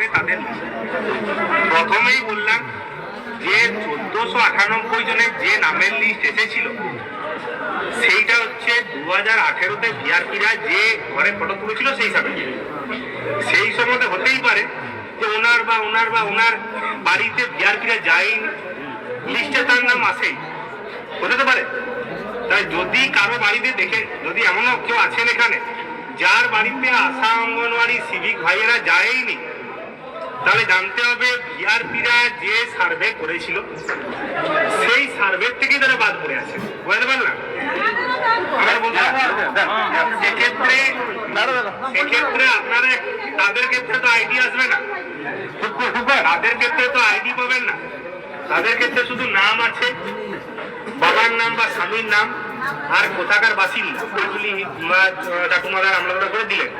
আসবে তাদের। প্রথমেই বললাম যে চোদ্দশো আটানব্বই জনের যে নামের লিস্ট এসেছিল, সেইটা হচ্ছে দু হাজার আঠেরোতে ভিআরপিরা যে ঘরে ফটো তুলেছিল সেই হিসাবে। সেই সময়তে হতেই পারে যে ওনার বা ওনার বা ওনার বাড়িতে ভিআরপিরা যায়নি লিস্টে তার নাম আসেই। হতে তো পারে। তাই যদি কারও বাড়িতে দেখে, যদি এমনও কেউ আছেন এখানে, যার বাড়িতে আশা অঙ্গনওয়াড়ি, সিভিক ভাইয়েরা যায়নি তাহলে জানতে হবে ভিআরপিরা যে সার্ভে করেছিল সেই সার্ভে থেকেই তারা বাদ পড়ে আছে। বুঝতে পারলাম? সেক্ষেত্রে সেক্ষেত্রে আপনারা তাদের ক্ষেত্রে তো আইডি আসবে না। তাদের ক্ষেত্রে তো আইডি পাবেন না। তাদের ক্ষেত্রে শুধু নাম আছে বাবার নাম বা স্বামীর নাম আর কোথাকার বাসিন্দা। এগুলি ঠাকুমাদার আমরা করে দিলেন।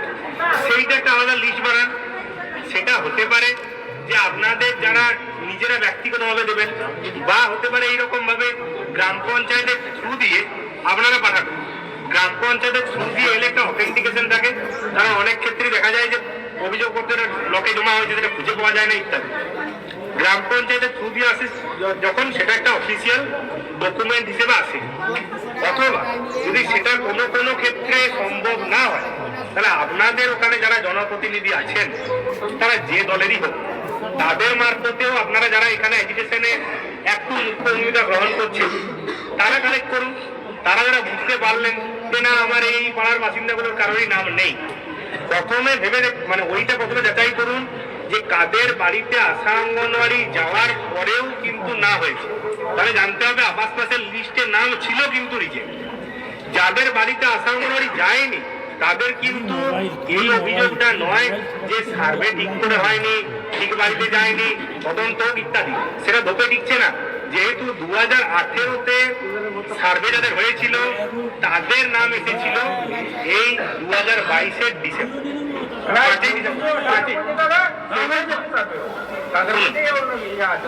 সেইটা একটা আলাদা লিস্ট বানান। সেটা হতে পারে যে আপনাদের যারা নিজেরা ব্যক্তিগতভাবে দেবেন, বা হতে পারে এইরকম ভাবে গ্রাম পঞ্চায়েতের থ্রু দিয়ে আপনারা পাঠাবেন গ্রাম পঞ্চায়েতের থ্রু দিয়ে এলে একটা অথেন্টিকেশন থাকে। কারণ অনেক ক্ষেত্রে দেখা যায় যে অভিযোগ করতে লকে জমা হয়েছে, সেটা খুঁজে পাওয়া যায় না ইত্যাদি। গ্রাম পঞ্চায়েতের থ্রু দিয়ে আসে যখন সেটা একটা অফিসিয়াল ডকুমেন্ট হিসেবে আসে। অথবা যদি সেটা কোনো কোনো ক্ষেত্রে সম্ভব না হয় তাহলে আপনাদের ওখানে যারা জনপ্রতিনিধি আছেন, তারা যে দলেরই হোক, তাদের মারফতেও আপনারা যারা এখানে এডুকেশনে একটু মুখ্য ভূমিকা গ্রহণ করছেন, তারা কালেক্ট করুন। তারা যারা বুঝতে পারলেন যে না, আমার এই পাড়ার বাসিন্দাগুলোর কারোরই নাম নেই, প্রথমে ভেবে মানে ওইটা প্রথমে যাচাই করুন যে কাদের বাড়িতে আশা অঙ্গনওয়াড়ি যাওয়ার পরেও কিন্তু না হয়েছে। তাহলে জানতে হবে আবাস পাশের লিস্টে নাম ছিল কিন্তু রিজেক্ট যাদের বাড়িতে আশা অঙ্গনওয়াড়ি যায়নি তাদের কিন্তু এই অভিযোগটা নয় যে সার্ভে ঠিক করে হয়নি ঠিক বাড়িতে যায়নি তদন্ত ইত্যাদি। সেটা ধোপে দিচ্ছে না। যেহেতু দু হাজার আঠেরোতে সার্ভে যাদের হয়েছিল তাদের নাম এসেছিল এই দু হাজার বাইশের ডিসেম্বর। পাঁচই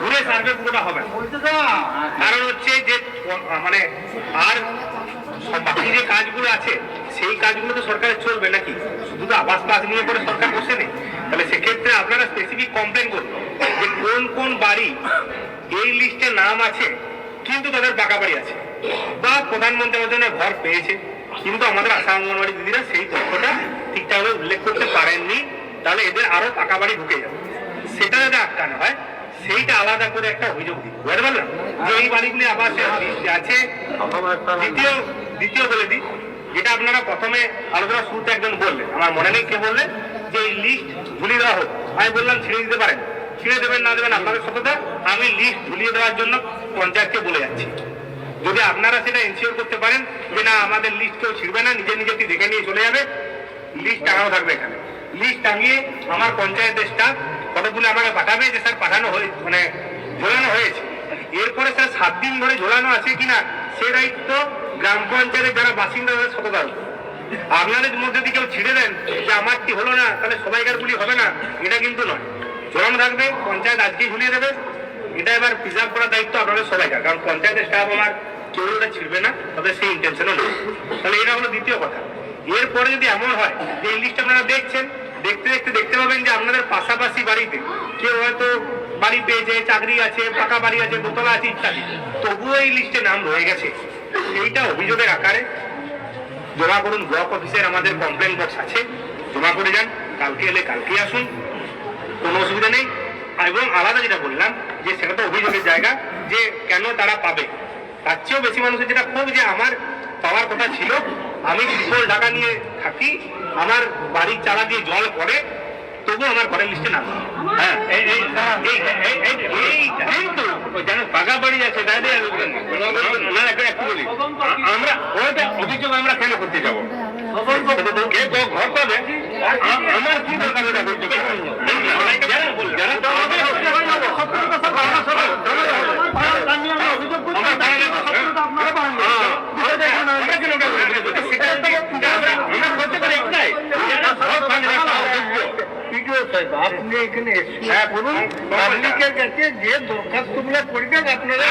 ঘুরে সার্ভে পুরোটা হবে। কারণ হচ্ছে যে মানে আর বাকি যে কাজগুলো আছে সেই কাজগুলো তো সরকারের চলবে নাকি? শুধু তো আবাস পাস নিয়ে করে সরকার বসে নেই। তাহলে সেক্ষেত্রে আপনারা স্পেসিফিক কমপ্লেন করুন যে কোন কোন বাড়ি এই লিস্টে নাম আছে, কিন্তু তাদের পাকা বাড়ি আছে। বা প্রধানমন্ত্রী যোজনায় ঘর পেয়েছে, কিন্তু আমাদের আশা অঙ্গনওয়াড়ি দিদিরা সেই তথ্যটা ঠিকঠাকভাবে উল্লেখ করতে পারেননি, তাহলে এদের আরও পাকা বাড়ি ঢুকে যাবে। সেটা যাতে আটকানো হয়, সেইটা আলাদা করে একটা অভিযোগ দিই। বুঝতে পারলাম যে এই বাড়িগুলি লিস্টে আছে, দ্বিতীয় দ্বিতীয় বলে দিই। যেটা আপনারা প্রথমে আলোচনা শুরুতে একজন বললেন। আমার মনে নেই কে বললেন, যে এই লিস্ট ঝুলিয়ে দেওয়া হোক। আমি বললাম ছিঁড়ে দিতে পারেন। ছিঁড়ে দেবেন, না দেবেন আপনাদের সততা, আমি লিস্ট ঝুলিয়ে দেওয়ার জন্য পঞ্চায়েতকে বলে যাচ্ছি। যদি আপনারা সেটা এনশিওর করতে পারেন যে না, আমাদের লিস্ট কেউ ছিড়বে না, নিজে নিজে দেখে নিয়ে চলে যাবে লিস্ট টাঙানো থাকবে এখানে। লিস্ট টাঙিয়ে আমার পঞ্চায়েতের স্টাফ কতগুলো আমাকে পাঠাবে, যে স্যার পাঠানো হয়ে মানে ঝোলানো হয়েছে। এরপরে স্যার সাত দিন ধরে ঝোলানো আছে কিনা সে দায়িত্ব গ্রাম পঞ্চায়েতের যারা বাসিন্দা, তাদের উপর। আপনাদের মধ্যে যদি কেউ ছিঁড়ে দেন যে আমারটি হলো না, তাহলে সবাইকার গুলি হবে না, এটা কিন্তু নয়। ঝোলানো থাকবে, পঞ্চায়েত আজকেই ঝুলিয়ে দেবে। এটা এবার প্রিজার্ভ করার দায়িত্ব আপনাদের সবাইকার, কারণ পঞ্চায়েতের স্টাফ আমার কেউ ওটা ছিড়বে না তবে সেই ইন্টেনশনও নেই। তাহলে এটা হলো দ্বিতীয় কথা। এরপরে যদি এমন হয়, যে এই লিস্ট আপনারা দেখছেন, দেখতে দেখতে দেখতে পাবেন যে আপনাদের পাশাপাশি বাড়িতে কেউ হয়তো বাড়ি পেয়েছে চাকরি আছে, পাকা বাড়ি আছে, দোতলা আছে ইত্যাদি। তবুও এই লিস্টে নাম রয়ে গেছে। এইটা অভিযোগের আকারে। জমা করুন ব্লক অফিসের আমাদের কমপ্লেন বক্স আছে। জমা করে যান, কালকে এলে কালকে আসুন। কোনো অসুবিধা নেই। এবং আলাদা যেটা বললাম, যে সেটা তো অভিযোগের জায়গা, যে কেন তারা পাবে। তার চেয়েও বেশি মানুষের যেটা খুব যে আমার পাওয়ার কথা ছিল, আমি ত্রিপল ঢাকা নিয়ে থাকি, আমার বাড়ির চালা দিয়ে জল পড়ে তবু আমার ঘরের লিস্টে না হ্যাঁ জানো পাকা বাড়ি আছে একটু বলি। আমরা ওটা অভিযোগ আমরা কেন করতে যাব? ঘর পাবে? আমার কি দরকার ওটা করতে যারা যারা তো আমাদের আমরা তাহলে আমরা কেন ওটা করব? সেটা হচ্ছে আমরা আমরা করতে পারি একটাই যারা সব ফান্ড রাখা অযোগ্য পিডিও সাহেব আপনি এখানে এসে হ্যাঁ, বলুন। পাবলিকের কাছে যে দরখাস্তগুলো করবেন আপনারা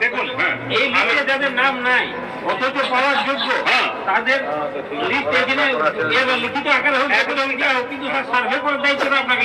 দেখুন হ্যাঁ এই লিস্টে যাদের নাম নাই অথচ পাওয়ার যোগ্য হ্যাঁ তাদের লিস্ট এখানে ইয়ে লিখিত আকারে হোক কিন্তু সার্ভে করার দায়িত্বটা আপনাকে